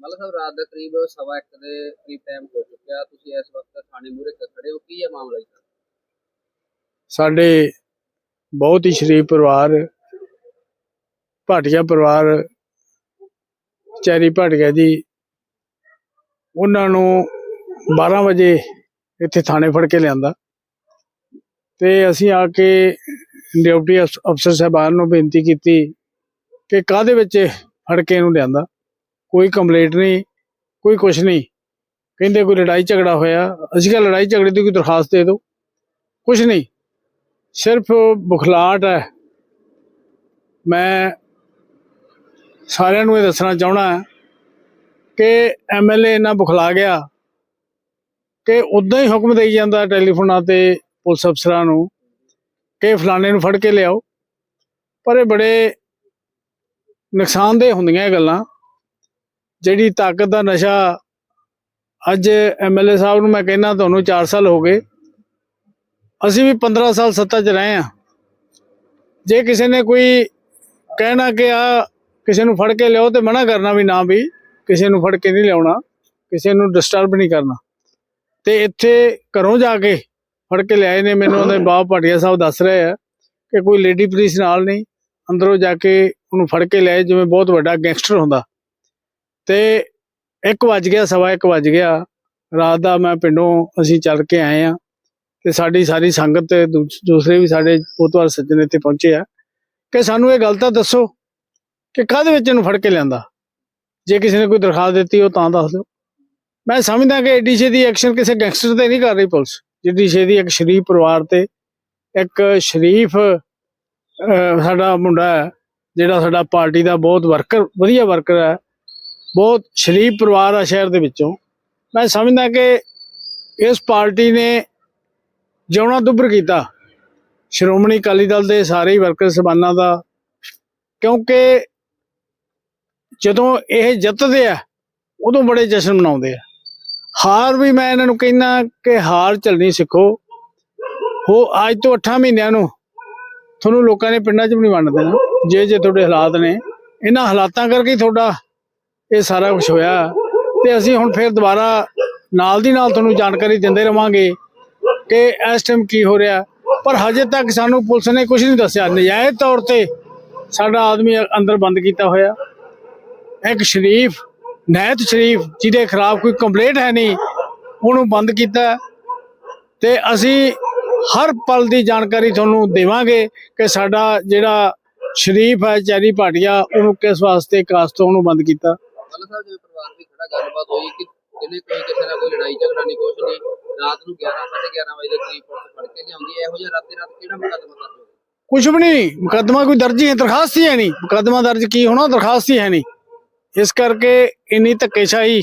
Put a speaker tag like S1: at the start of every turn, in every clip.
S1: ਮਤਲਬ ਸਾਹਿਬ ਰਾਤ ਦਾ ਕਰੀਬ ਸਵਾ ਇੱਕ ਦੇ ਕਰੀਬ ਟਾਈਮ ਹੋ ਚੁੱਕਿਆ। ਤੁਸੀਂ ਇਸ ਵਕਤ ਥਾਣੇ ਮੂਹਰੇ ਖੜੇ ਹੋ? ਕੀ ਹੈ ਮਾਮਲਾ ਜੀ?
S2: ਸਾਡੇ ਬਹੁਤ ਹੀ ਸ਼ਰੀਫ ਪਰਿਵਾਰ, ਭਾਟੀਆ ਪਰਿਵਾਰ, ਚੈਰੀ ਭਾਟੀਆ ਜੀ, ਉਹਨਾਂ ਨੂੰ 12 ਵਜੇ ਇੱਥੇ ਥਾਣੇ ਫੜ ਕੇ ਲਿਆਂਦਾ। ਤੇ ਅਸੀਂ ਆ ਕੇ ਡਿਊਟੀ ਅਫਸਰ ਸਾਹਿਬਾਨ ਨੂੰ ਬੇਨਤੀ ਕੀਤੀ ਕਿ ਕਾਹਦੇ ਵਿੱਚ ਫੜ ਕੇ ਇਹਨੂੰ ਲਿਆਂਦਾ। ਕੋਈ ਕੰਪਲੇਂਟ ਨਹੀਂ, ਕੋਈ ਕੁਛ ਨਹੀਂ। ਕਹਿੰਦੇ ਕੋਈ ਲੜਾਈ ਝਗੜਾ ਹੋਇਆ, ਅਸੀਂ ਕਿਹਾ ਲੜਾਈ ਝਗੜੇ ਦੀ ਕੋਈ ਦਰਖਾਸਤ ਦੇ ਦਿਓ। ਕੁਛ ਨਹੀਂ। ਸਿਰਫ ਬੁਖਲਾਟ ਹੈ। ਮੈਂ ਸਾਰਿਆਂ ਨੂੰ ਇਹ ਦੱਸਣਾ ਚਾਹਣਾ ਕਿ ਐਮਐਲਏ ਨਾ ਬੁਖਲਾ ਗਿਆ ਕਿ ਉਦਾਂ ਹੀ ਹੁਕਮ ਦੇਈ ਜਾਂਦਾ ਟੈਲੀਫੋਨਾਂ ਤੇ ਪੁਲਿਸ ਅਫਸਰਾਂ ਨੂੰ ਕਿ ਫਲਾਣੇ ਨੂੰ ਫੜ ਕੇ ਲਿਆਓ। ਪਰ ਇਹ ਬੜੇ ਨੁਕਸਾਨਦੇਹ ਹੁੰਦੀਆਂ ਇਹ ਗੱਲਾਂ। ਜਿਹੜੀ ਤਾਕਤ ਦਾ ਨਸ਼ਾ ਅੱਜ ਐਮਐਲਏ ਸਾਹਿਬ ਨੂੰ ਮੈਂ ਕਹਿੰਦਾ ਤੁਹਾਨੂੰ 4 ਸਾਲ ਹੋ ਗਏ। ਅਸੀਂ ਵੀ 15 ਸਾਲ ਸੱਤਾ 'ਚ ਰਹੇ ਆ ਜੇ ਕਿਸੇ ਨੇ ਕੋਈ ਕਹਿਣਾ ਕਿ ਆ ਕਿਸੇ ਨੂੰ ਫੜ ਕੇ ਲਿਆਓ ਤੇ ਮਨਾ ਕਰਨਾ ਵੀ ਨਾ ਵੀ, ਕਿਸੇ ਨੂੰ ਫੜ ਕੇ ਨਹੀਂ ਲਿਆਉਣਾ, ਕਿਸੇ ਨੂੰ ਡਿਸਟਰਬ ਨਹੀਂ ਕਰਨਾ। ਤੇ ਇੱਥੇ ਘਰੋਂ ਜਾ ਕੇ ਫੜ ਕੇ ਲਿਆਏ ਨੇ, ਮੈਨੂੰ ਉਹਦੇ ਬਾਪ ਭਾਟੀਆ ਸਾਹਿਬ ਦੱਸ ਰਹੇ ਆ ਕਿ ਕੋਈ ਲੇਡੀ ਪੁਲਿਸ ਨਾਲ ਨਹੀਂ, ਅੰਦਰੋਂ ਜਾ ਕੇ ਉਹਨੂੰ ਫੜ ਕੇ ਲਿਆਏ, ਜਿਵੇਂ ਬਹੁਤ ਵੱਡਾ ਗੈਂਗਸਟਰ ਹੁੰਦਾ। ਤੇ 1 ਵਜ ਗਿਆ, ਸਵਾ 1 ਵਜ ਗਿਆ। ਰਾਤ ਦਾ ਮੈਂ ਪਿੰਡੋਂ ਅਸੀਂ ਚੱਲ ਕੇ ਆਏ ਆ ਤੇ ਸਾਡੀ ਸਾਰੀ ਸੰਗਤ ਤੇ ਦੂਸਰੇ ਵੀ ਸਾਡੇ ਪੋਤਵਾਲ ਸੱਜਣ ਇੱਥੇ ਪਹੁੰਚੇ ਆ ਕਿ ਸਾਨੂੰ ਇਹ ਗੱਲ ਤਾਂ ਦੱਸੋ ਕਿ ਕਾਹਦੇ ਵਿੱਚ ਇਹਨੂੰ ਫੜ ਕੇ ਲਿਆਂਦਾ? ਜੇ ਕਿਸੇ ਨੇ ਕੋਈ ਦਰਖਾਸਤ ਦਿੱਤੀ ਉਹ ਤਾਂ ਦੱਸ ਦਿਓ। ਮੈਂ ਸਮਝਦਾ ਕਿ ਏਡੀ ਦੀ ਐਕਸ਼ਨ ਕਿਸੇ ਗੈਂਗਸਟਰ ਤੇ ਨਹੀਂ ਕਰ ਰਹੀ ਪੁਲਿਸ, ਜਿੱਡੀ ਛੇਤੀ ਇੱਕ ਸ਼ਰੀਫ ਪਰਿਵਾਰ ਤੇ ਇੱਕ ਸ਼ਰੀਫ ਸਾਡਾ ਮੁੰਡਾ ਹੈ, ਜਿਹੜਾ ਸਾਡਾ ਪਾਰਟੀ ਦਾ ਬਹੁਤ ਵਰਕਰ, ਵਧੀਆ ਵਰਕਰ ਹੈ। ਬਹੁਤ ਸ਼ਰੀਫ ਪਰਿਵਾਰ ਆ ਸ਼ਹਿਰ ਦੇ ਵਿੱਚੋਂ। ਮੈਂ ਸਮਝਦਾ ਕਿ ਇਸ ਪਾਰਟੀ ਨੇ ਜਿਉਣਾ ਦੁੱਭਰ ਕੀਤਾ। ਸ਼੍ਰੋਮਣੀ ਅਕਾਲੀ ਦਲ ਦੇ ਸਾਰੇ ਵਰਕਰ ਸਬਾਨਾਂ ਦਾ। ਕਿਉਂਕਿ ਜਦੋਂ ਇਹ ਜਿੱਤਦੇ ਆ, ਉਦੋਂ ਬੜੇ ਜਸ਼ਨ ਮਨਾਉਂਦੇ ਆ। ਹਾਰ ਵੀ ਮੈਂ ਇਹਨਾਂ ਨੂੰ ਕਹਿੰਦਾ ਕਿ ਹਾਰ ਚੱਲਣੀ ਸਿੱਖੋ। ਹੋ ਅੱਜ ਤੋਂ 8 ਮਹੀਨਿਆਂ ਨੂੰ ਤੁਹਾਨੂੰ ਲੋਕਾਂ ਨੇ ਪਿੰਡਾਂ 'ਚ ਵੀ ਨਹੀਂ ਵੰਡ ਦੇਣਾ ਜੇ ਜੇ ਤੁਹਾਡੇ ਹਾਲਾਤ ਨੇ, ਇਹਨਾਂ ਹਾਲਾਤਾਂ ਕਰਕੇ ਹੀ ਤੁਹਾਡਾ ਇਹ ਸਾਰਾ ਕੁਝ ਹੋਇਆ। ਤੇ ਅਸੀਂ ਹੁਣ ਫਿਰ ਦੁਬਾਰਾ ਨਾਲ ਦੀ ਨਾਲ ਤੁਹਾਨੂੰ ਜਾਣਕਾਰੀ ਦਿੰਦੇ ਰਵਾਂਗੇ ਕਿ ਇਸ ਟਾਈਮ ਕੀ ਹੋ ਰਿਹਾ। ਪਰ ਹਜੇ ਤੱਕ ਸਾਨੂੰ ਪੁਲਿਸ ਨੇ ਕੁਝ ਨਹੀਂ ਦੱਸਿਆ। ਨਜਾਇਜ਼ ਤੌਰ ਤੇ ਸਾਡਾ ਆਦਮੀ ਅੰਦਰ ਬੰਦ ਕੀਤਾ ਹੋਇਆ। ਇੱਕ ਸ਼ਰੀਫ, ਨਹਿਤ ਸ਼ਰੀਫ, ਜਿਹਦੇ ਖਿਲਾਫ ਕੋਈ ਕੰਪਲੇਂਟ ਹੈ ਨਹੀਂ, ਉਹਨੂੰ ਬੰਦ ਕੀਤਾ। ਤੇ ਅਸੀਂ ਹਰ ਪਲ ਦੀ ਜਾਣਕਾਰੀ ਤੁਹਾਨੂੰ ਦੇਵਾਂਗੇ ਕਿ ਸਾਡਾ ਜਿਹੜਾ ਸ਼ਰੀਫ ਹੈ, ਚੈਰੀ ਭਾਟੀਆ, ਉਹਨੂੰ ਕਿਸ ਵਾਸਤੇ ਕਾਸ ਤੋਂ ਉਹਨੂੰ ਬੰਦ ਕੀਤਾ।
S1: ਮਤਲਬ ਸਾਹਿਬ ਜਿਵੇਂ ਪਰਿਵਾਰ ਵੀ ਖੜਾ, ਗੱਲਬਾਤ ਹੋਈ ਕਿ ਜਿਹਨੇ ਕੋਈ ਕਿਸੇ ਨਾਲ ਕੋਈ ਲੜਾਈ ਝਗੜਾ ਨਹੀਂ, ਕੁਛ ਨਹੀਂ। ਰਾਤ ਨੂੰ 11 11:30 ਵਜੇ ਦੇ ਕਰੀਬ ਪੁਲਿਸ ਫੜ ਕੇ ਲਿਆਉਂਦੀ ਹੈ। ਇਹੋ ਜਿਹਾ ਰਾਤੇ ਰਾਤ ਕਿਹੜਾ ਮੁਕੱਦਮਾ ਦਰਜ ਹੋਵੇ
S2: ਕੁਝ ਵੀ ਨਹੀਂ, ਮੁਕੱਦਮਾ ਕੋਈ ਦਰਜ ਹੀ ਦਰਖਾਸਤ ਹੀ ਹੈ ਨਹੀਂ। ਮੁਕੱਦਮਾ ਦਰਜ ਕੀ ਹੋਣਾ, ਦਰਖਾਸਤ ਹੀ ਹੈ ਨਹੀਂ। ਇਸ ਕਰਕੇ ਇੰਨੀ ਧੱਕੇਸ਼ਾਹੀ,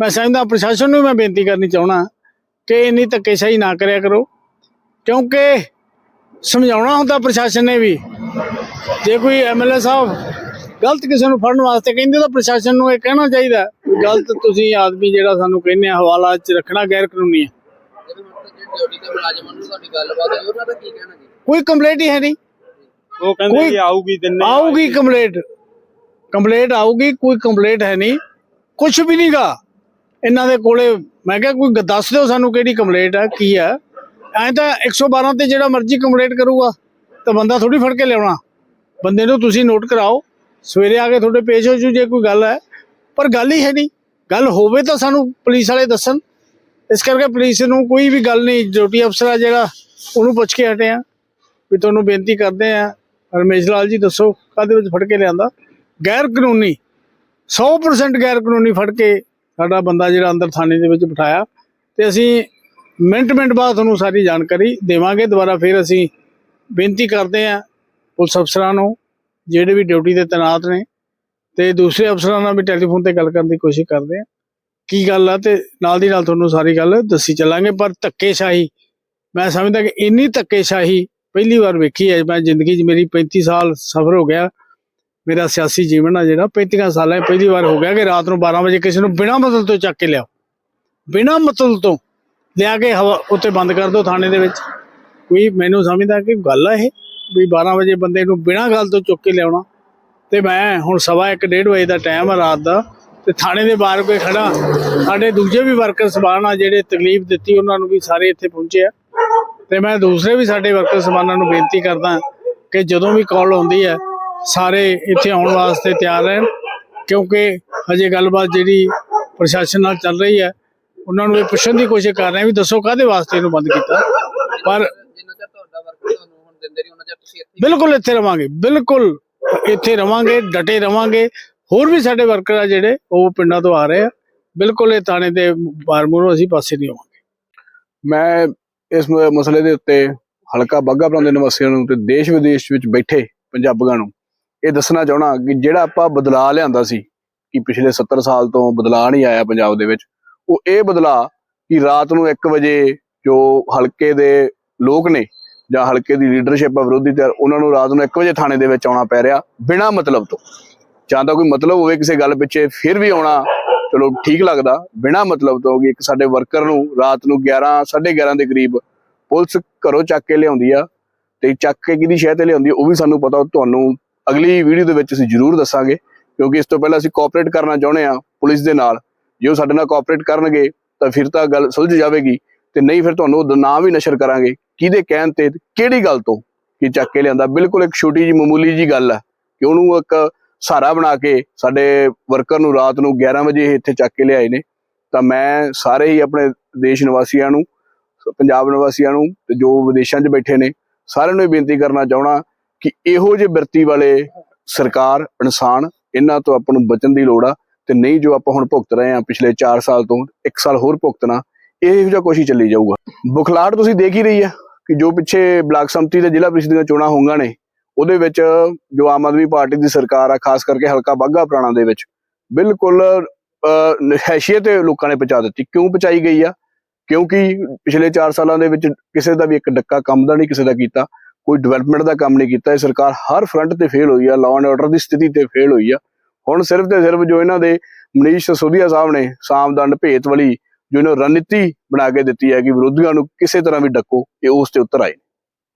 S2: ਮੈਂ ਸਮਝਦਾ ਪ੍ਰਸ਼ਾਸਨ ਨੂੰ ਮੈਂ ਬੇਨਤੀ ਕਰਨੀ ਚਾਹਣਾ ਕਿ ਇੰਨੀ ਧੱਕੇਸ਼ਾਹੀ ਨਾ ਕਰਿਆ ਕਰੋ। ਕਿਉਂਕਿ ਸਮਝਾਉਣਾ ਹੁੰਦਾ ਪ੍ਰਸ਼ਾਸਨ ਨੇ ਵੀ। ਜੇ ਕੋਈ ਐਮਐਲਏ ਸਾਹਿਬ ਗਲਤ ਕਿਸੇ ਨੂੰ ਫੜਨ ਵਾਸਤੇ ਕਹਿੰਦੇ ਤਾਂ ਪ੍ਰਸ਼ਾਸਨ ਨੂੰ ਇਹ ਕਹਿਣਾ ਚਾਹੀਦਾ ਗਲਤ ਤੁਸੀਂ ਆਦਮੀ ਜਿਹੜਾ ਸਾਨੂੰ ਕਹਿੰਦੇ ਆ ਹਵਾਲਾ 'ਚ ਰੱਖਣਾ ਗੈਰ ਕਾਨੂੰਨੀ ਹੈ।
S1: ਕੀ
S2: ਕੋਈ ਕੰਪਲੇਂਟ ਹੀ ਹੈ ਨਹੀਂ।
S3: ਉਹ ਕਹਿੰਦੇ ਜੀ ਆਊਗੀ ਦਿਨੇ
S2: ਆਊਗੀ ਕੰਪਲੇਂਟ ਕੰਪਲੇਂਟ ਆਊਗੀ ਕੋਈ ਕੰਪਲੇਂਟ ਹੈ ਨਹੀਂ। ਕੁਝ ਵੀ ਨਹੀਂਗਾ ਇਹਨਾਂ ਦੇ ਕੋਲੇ ਮੈਂ ਕਿਹਾ ਕੋਈ ਦੱਸ ਦਿਓ ਸਾਨੂੰ ਕਿਹੜੀ ਕੰਪਲੇਂਟ ਹੈ ਕੀ ਹੈ। ਐਂ ਤਾਂ 112 ਤੇ ਜਿਹੜਾ ਮਰਜ਼ੀ ਕੰਪਲੇਂਟ ਕਰੂਗਾ ਤਾਂ ਬੰਦਾ ਥੋੜੀ ਫੜ ਕੇ ਲਿਆਉਣਾ। ਬੰਦੇ ਨੂੰ ਤੁਸੀਂ ਨੋਟ ਕਰਾਓ। ਸਵੇਰੇ ਆ ਕੇ ਤੁਹਾਡੇ ਪੇਸ਼ ਹੋ ਜੂ ਜੇ ਕੋਈ ਗੱਲ ਹੈ। ਪਰ ਗੱਲ ਹੀ ਹੈ ਨਹੀਂ। ਗੱਲ ਹੋਵੇ ਤਾਂ ਸਾਨੂੰ ਪੁਲਿਸ ਵਾਲੇ ਦੱਸਣ। ਇਸ ਕਰਕੇ ਪੁਲਿਸ ਨੂੰ ਕੋਈ ਵੀ ਗੱਲ ਨਹੀਂ। ਡਿਊਟੀ ਅਫਸਰ ਆ ਜਿਹੜਾ, ਉਹਨੂੰ ਪੁੱਛ ਕੇ ਹਟੇ ਆ। ਵੀ ਤੁਹਾਨੂੰ ਬੇਨਤੀ ਕਰਦੇ ਆ। ਰਮੇਸ਼ ਲਾਲ ਜੀ, ਦੱਸੋ ਕਾਹਦੇ ਵਿੱਚ ਫੜ ਕੇ ਲਿਆਂਦਾ? ਗੈਰ ਕਾਨੂੰਨੀ 100% ਗੈਰ ਕਾਨੂੰਨੀ ਫੜ ਕੇ ਸਾਡਾ ਬੰਦਾ ਜਿਹੜਾ ਅੰਦਰ ਥਾਣੇ ਦੇ ਵਿੱਚ ਬਿਠਾਇਆ। ਤੇ ਅਸੀਂ ਮਿੰਟ ਮਿੰਟ ਬਾਅਦ ਤੁਹਾਨੂੰ ਸਾਰੀ ਜਾਣਕਾਰੀ ਦੇਵਾਂਗੇ। ਦੁਬਾਰਾ ਫਿਰ ਅਸੀਂ ਬੇਨਤੀ ਕਰਦੇ ਆ ਪੁਲਿਸ ਅਫਸਰਾਂ ਨੂੰ ਜਿਹੜੇ ਵੀ ਡਿਊਟੀ ਤੇ ਤੈਨਾਤ ਨੇ ਤੇ ਦੂਸਰੇ ਅਫਸਰਾਂ ਨਾਲ ਵੀ ਟੈਲੀਫੋਨ ਤੇ ਗੱਲ ਕਰਨ ਦੀ ਕੋਸ਼ਿਸ਼ ਕਰਦੇ ਆ। ਕੀ ਗੱਲ ਆ ਤੇ ਨਾਲ ਦੀ ਨਾਲ ਤੁਹਾਨੂੰ ਸਾਰੀ ਗੱਲ ਦੱਸੀ ਚੱਲਾਂਗੇ, ਪਰ ਧੱਕੇਸ਼ਾਹੀ, ਮੈਂ ਸਮਝਦਾ ਕਿ ਇੰਨੀ ਧੱਕੇਸ਼ਾਹੀ ਪਹਿਲੀ ਵਾਰ ਵੇਖੀ ਹੈ। ਮੈਂ ਜ਼ਿੰਦਗੀ 'ਚ ਮੇਰੀ 35 ਸਾਲ ਸਫ਼ਰ ਹੋ ਗਿਆ। ਮੇਰਾ ਸਿਆਸੀ ਜੀਵਨ ਆ ਜਿਹੜਾ 35 ਸਾਲਾਂ ਪਹਿਲੀ ਵਾਰ ਹੋ ਗਿਆ ਕਿ ਰਾਤ ਨੂੰ 12 ਵਜੇ ਕਿਸੇ ਨੂੰ ਬਿਨਾਂ ਮਤਲਬ ਤੋਂ ਚੱਕ ਕੇ ਲਿਆਓ। ਬਿਨਾਂ ਮਤਲਬ ਤੋਂ ਲਿਆ ਕੇ ਹਵਾ ਉੱਤੇ ਬੰਦ ਕਰ ਦਿਓ ਥਾਣੇ ਦੇ ਵਿੱਚ। ਕੋਈ ਮੈਨੂੰ ਸਮਝਦਾ ਕਿ ਗੱਲ ਆ ਇਹ। ਵੀ 12 ਵਜੇ ਬੰਦੇ ਨੂੰ ਬਿਨਾਂ ਗੱਲ ਤੋਂ ਚੁੱਕ ਕੇ ਲਿਆਉਣਾ। ਤੇ ਮੈਂ ਹੁਣ ਸਵਾ 1 1:30 ਵਜੇ ਦਾ ਟਾਈਮ ਆ ਰਾਤ ਦਾ। ਤੇ ਥਾਣੇ ਦੇ ਬਾਹਰ ਕੋਈ ਖੜਾ। ਸਾਡੇ ਦੂਜੇ ਵੀ ਵਰਕਰ ਸਬਾਨ ਆ ਜਿਹੜੇ ਤਕਲੀਫ ਦਿੱਤੀ ਉਹਨਾਂ ਨੂੰ ਵੀ ਸਾਰੇ ਇੱਥੇ ਪਹੁੰਚੇ ਆ। ਤੇ ਮੈਂ ਦੂਸਰੇ ਵੀ ਸਾਡੇ ਵਰਕਰ ਸਬਾਨਾਂ ਨੂੰ ਬੇਨਤੀ ਕਰਦਾ ਕਿ ਜਦੋਂ ਵੀ ਕਾਲ ਆਉਂਦੀ ਹੈ ਸਾਰੇ ਇੱਥੇ ਆਉਣ ਵਾਸਤੇ ਤਿਆਰ ਰਹਿਣ। ਕਿਉਂਕਿ ਹਜੇ ਗੱਲਬਾਤ ਜਿਹੜੀ ਪ੍ਰਸ਼ਾਸਨ ਨਾਲ ਚੱਲ ਰਹੀ ਹੈ ਉਹਨਾਂ ਨੂੰ ਇਹ ਪੁੱਛਣ ਦੀ ਕੋਸ਼ਿਸ਼ ਕਰ ਰਹੇ ਵੀ ਦੱਸੋ ਕਾਹਦੇ ਵਾਸਤੇ ਇਹਨੂੰ ਬੰਦ ਕੀਤਾ। ਪਰ
S1: ਜਿੰਨਾ ਚਿਰ ਤੁਹਾਡਾ ਵਰਕਰ ਤੁਹਾਨੂੰ ਹੁਣ ਦਿੰਦੇ ਨਹੀਂ ਉਹਨਾਂ ਚਿਰ ਤੁਸੀਂ ਇੱਥੇ
S2: ਬਿਲਕੁਲ ਇੱਥੇ ਰਵਾਂਗੇ, ਬਿਲਕੁਲ ਇੱਥੇ ਰਵਾਂਗੇ, ਡਟੇ ਰਵਾਂਗੇ। ਹੋਰ ਵੀ ਸਾਡੇ ਵਰਕਰ ਆ ਜਿਹੜੇ, ਉਹ ਪਿੰਡਾਂ ਤੋਂ ਆ ਰਹੇ ਆ। ਬਿਲਕੁਲ ਇਹ ਥਾਣੇ ਦੇ ਬਾਰ ਅਸੀਂ ਪਾਸੇ ਨਹੀਂ ਆਵਾਂਗੇ
S3: ਮੈਂ ਇਸ ਮਸਲੇ ਦੇ ਉੱਤੇ ਹਲਕਾ ਬਾਘਾ ਪੁਰਾਣਾ ਦੇ ਨਿਵਾਸੀਆਂ ਨੂੰ ਤੇ ਦੇਸ਼ ਵਿਦੇਸ਼ ਵਿੱਚ ਬੈਠੇ ਪੰਜਾਬੀਆਂ ਨੂੰ ਇਹ ਦੱਸਣਾ ਚਾਹਣਾ ਕਿ ਜਿਹੜਾ ਆਪਾਂ ਬਦਲਾਅ ਲਿਆਂਦਾ ਸੀ ਕਿ ਪਿਛਲੇ 70 ਸਾਲ ਤੋਂ ਬਦਲਾਅ ਨਹੀਂ ਆਇਆ ਪੰਜਾਬ ਦੇ ਵਿੱਚ, ਉਹ ਇਹ ਬਦਲਾਅ ਕਿ ਰਾਤ ਨੂੰ 1 ਵਜੇ ਜੋ ਹਲਕੇ ਦੇ ਲੋਕ ਨੇ ਜਾਂ ਹਲਕੇ ਦੀ ਲੀਡਰਸ਼ਿਪ ਆ ਵਿਰੋਧੀ ਧਿਰ, ਉਹਨਾਂ ਨੂੰ ਰਾਤ ਨੂੰ 1 ਵਜੇ ਥਾਣੇ ਦੇ ਵਿੱਚ ਆਉਣਾ ਪੈ ਰਿਹਾ, ਬਿਨਾਂ ਮਤਲਬ ਤੋਂ। ਜਾਂ ਤਾਂ ਕੋਈ ਮਤਲਬ ਹੋਵੇ ਕਿਸੇ ਗੱਲ ਪਿੱਛੇ, ਫਿਰ ਵੀ ਆਉਣਾ, ਚਲੋ ਠੀਕ ਲੱਗਦਾ, ਬਿਨਾਂ ਮਤਲਬ ਤੋਂ ਕਿ ਇੱਕ ਸਾਡੇ ਵਰਕਰ ਨੂੰ ਰਾਤ ਨੂੰ 11 11:30 ਦੇ ਕਰੀਬ ਪੁਲਿਸ ਘਰੋਂ ਚੱਕ ਕੇ ਲਿਆਉਂਦੀ ਆ, ਤੇ ਚੱਕ ਕੇ ਕਿਹਦੀ ਸ਼ਹਿ ਤੇ ਲਿਆਉਂਦੀ ਉਹ ਵੀ ਸਾਨੂੰ ਪਤਾ, ਤੁਹਾਨੂੰ ਅਗਲੀ ਵੀਡੀਓ ਦੇ ਵਿੱਚ ਅਸੀਂ ਜ਼ਰੂਰ ਦੱਸਾਂਗੇ, ਕਿਉਂਕਿ ਇਸ ਤੋਂ ਪਹਿਲਾਂ ਅਸੀਂ ਕੋਆਪਰੇਟ ਕਰਨਾ ਚਾਹੁੰਦੇ ਆ ਪੁਲਿਸ ਦੇ ਨਾਲ। ਜੇ ਉਹ ਸਾਡੇ ਨਾਲ ਕੋਆਪਰੇਟ ਕਰਨਗੇ, ਤਾਂ ਫਿਰ ਤਾਂ ਗੱਲ ਸੁਲਝ ਜਾਵੇਗੀ, ਤੇ ਨਹੀਂ ਫਿਰ ਤੁਹਾਨੂੰ ਉਹਦਾ ਨਾਮ ਵੀ ਨਸ਼ਰ ਕਰਾਂਗੇ। ਕਿਹਦੇ ਕਹਿਣ ਤੇ, ਕਿਹੜੀ ਗੱਲ ਤੋਂ ਕਿ ਚੱਕ ਕੇ ਲਿਆਂਦਾ? ਬਿਲਕੁਲ ਇੱਕ ਛੋਟੀ ਜੀ ਮਾਮੂਲੀ ਜੀ ਗੱਲ ਆ ਕਿ ਉਹਨੂੰ ਇੱਕ ਸਹਾਰਾ ਬਣਾ ਕੇ ਸਾਡੇ ਵਰਕਰ ਨੂੰ ਰਾਤ ਨੂੰ 11 ਵਜੇ ਇੱਥੇ ਚੱਕ ਕੇ ਲਿਆਏ ਨੇ। ਤਾਂ ਮੈਂ ਸਾਰੇ ਹੀ ਆਪਣੇ ਦੇਸ਼ ਨਿਵਾਸੀਆਂ ਨੂੰ, ਪੰਜਾਬ ਨਿਵਾਸੀਆਂ ਨੂੰ ਤੇ ਜੋ ਵਿਦੇਸ਼ਾਂ 'ਚ ਬੈਠੇ ਨੇ, ਸਾਰਿਆਂ ਨੂੰ ਇਹ ਬੇਨਤੀ ਕਰਨਾ ਚਾਹਣਾ ਕਿ ਇਹੋ ਜਿਹੇ ਬਿਰਤੀ ਵਾਲੇ ਸਰਕਾਰ, ਇਨਸਾਨ, ਇਹਨਾਂ ਤੋਂ ਆਪਾਂ ਨੂੰ ਬਚਣ ਦੀ ਲੋੜ ਆ ਤੇ ਨਹੀਂ ਜੋ ਆਪਾਂ ਹੁਣ ਭੁਗਤ ਰਹੇ ਆ ਪਿਛਲੇ 4 ਸਾਲ ਤੋਂ 1 ਸਾਲ ਹੋਰ ਭੁਗਤਣਾ, ਇਹੋ ਜਿਹਾ ਕੁਛ ਹੀ ਚੱਲੀ ਜਾਊਗਾ। ਬੁਖਲਾੜ ਤੁਸੀਂ ਦੇਖ ਹੀ ਰਹੀ ਆ ਕਿ ਜੋ ਪਿੱਛੇ ਬਲਾਕ ਸੰਮਤੀ ਤੇ ਜ਼ਿਲ੍ਹਾ ਪ੍ਰੀਸ਼ਦ ਦੀਆਂ ਚੋਣਾਂ ਹੋਈਆਂ ਨੇ, ਉਹਦੇ ਵਿੱਚ ਜੋ ਆਮ ਆਦਮੀ ਪਾਰਟੀ ਦੀ ਸਰਕਾਰ ਆ, ਖਾਸ ਕਰਕੇ ਹਲਕਾ ਬਾਘਾ ਪੁਰਾਣਾ ਦੇ ਵਿੱਚ, ਬਿਲਕੁਲ ਹੈਸੀਅਤ ਲੋਕਾਂ ਨੇ ਪਹੁੰਚਾ ਦਿੱਤੀ। ਕਿਉਂ ਪਹੁੰਚਾਈ ਗਈ ਆ? ਕਿਉਂਕਿ ਪਿਛਲੇ 4 ਸਾਲਾਂ ਦੇ ਵਿੱਚ ਕਿਸੇ ਦਾ ਵੀ ਇੱਕ ਡੱਕਾ ਕੰਮ ਦਾ ਨਹੀਂ, ਕਿਸੇ ਦਾ ਕੀਤਾ, ਕੋਈ ਡਿਵੈਲਪਮੈਂਟ ਦਾ ਕੰਮ ਨਹੀਂ ਕੀਤਾ, ਇਹ ਸਰਕਾਰ ਹਰ ਫਰੰਟ ਤੇ ਫੇਲ ਹੋਈ ਆ ਲਾਅ ਐਂਡ ਆਰਡਰ ਦੀ ਸਥਿਤੀ ਤੇ ਫੇਲ ਹੋਈ ਆ। ਹੁਣ ਸਿਰਫ ਤੇ ਸਿਰਫ ਜੋ ਇਹਨਾਂ ਦੇ ਮਨੀਸ਼ ਸਸੋਦੀਆ ਸਾਹਿਬ ਨੇ ਸਾਮਦੰਡ ਭੇਤ ਵਾਲੀ ਜੋ ਇਹਨਾਂ ਰਣਨੀਤੀ ਬਣਾ ਕੇ ਦਿੱਤੀ ਹੈ ਕਿ ਵਿਰੋਧੀਆਂ ਨੂੰ ਕਿਸੇ ਤਰ੍ਹਾਂ ਵੀ ਡੱਕੋ, ਇਹ ਉਸ ਤੇ ਉਤਰ ਆਏ